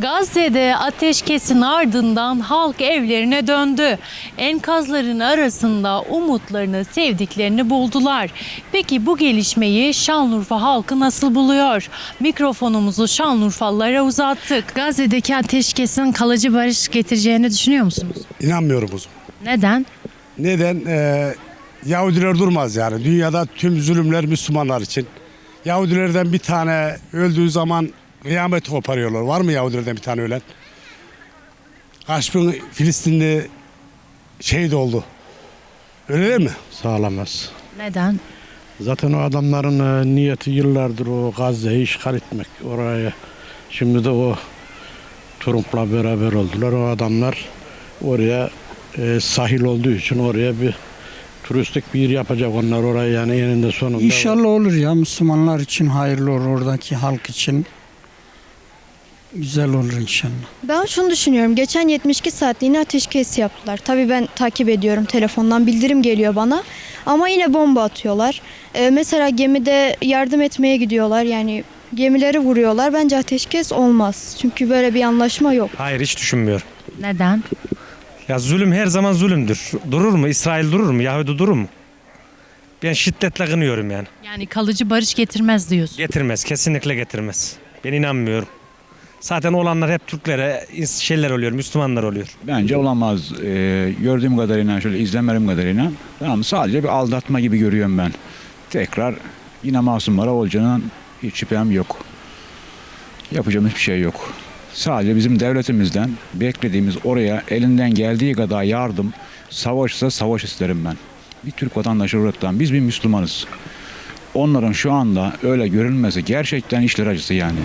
Gazze'de ateşkesin ardından halk evlerine döndü. Enkazların arasında umutlarını, sevdiklerini buldular. Peki bu gelişmeyi Şanlıurfa halkı nasıl buluyor? Mikrofonumuzu Şanlıurfalılara uzattık. Gazze'deki ateşkesin kalıcı barış getireceğini düşünüyor musunuz? İnanmıyorum uzun. Neden? Neden? Ee, Yahudiler durmaz yani. Dünyada tüm zulümler Müslümanlar için. Yahudilerden bir tane öldüğü zaman kıyamet koparıyorlar. Var mı Yahudilerden bir tane ölen? Kaç bin Filistinli şehit oldu. Öyle mi? Sağlamaz. Neden? Zaten o adamların e, niyeti yıllardır o Gazze'yi işgal etmek. Oraya şimdi de o Trump'la beraber oldular. O adamlar oraya e, sahil olduğu için oraya bir turistik bir yer yapacak onlar oraya yani eninde sonunda. İnşallah olur ya Müslümanlar için hayırlı olur oradaki halk için. Güzel olur inşallah. Ben şunu düşünüyorum. Geçen 72 saatliğine ateşkes yaptılar. Tabii ben takip ediyorum telefondan bildirim geliyor bana. Ama yine bomba atıyorlar. Ee, mesela gemide yardım etmeye gidiyorlar. Yani gemileri vuruyorlar. Bence ateşkes olmaz. Çünkü böyle bir anlaşma yok. Hayır hiç düşünmüyorum. Neden? Ya zulüm her zaman zulümdür. Durur mu? İsrail durur mu? Yahudi durur mu? Ben şiddetle kınıyorum yani. Yani kalıcı barış getirmez diyorsun. Getirmez. Kesinlikle getirmez. Ben inanmıyorum. Zaten olanlar hep Türklere şeyler oluyor, Müslümanlar oluyor. Bence olamaz. Ee, gördüğüm kadarıyla, şöyle izlemlerim kadarıyla tamam, sadece bir aldatma gibi görüyorum ben. Tekrar yine masumlara olacağından hiç şüphem yok. Yapacağım hiçbir şey yok. Sadece bizim devletimizden beklediğimiz oraya elinden geldiği kadar yardım, savaşsa savaş isterim ben. Bir Türk vatandaşı olarak biz bir Müslümanız. Onların şu anda öyle görünmesi gerçekten işler acısı yani.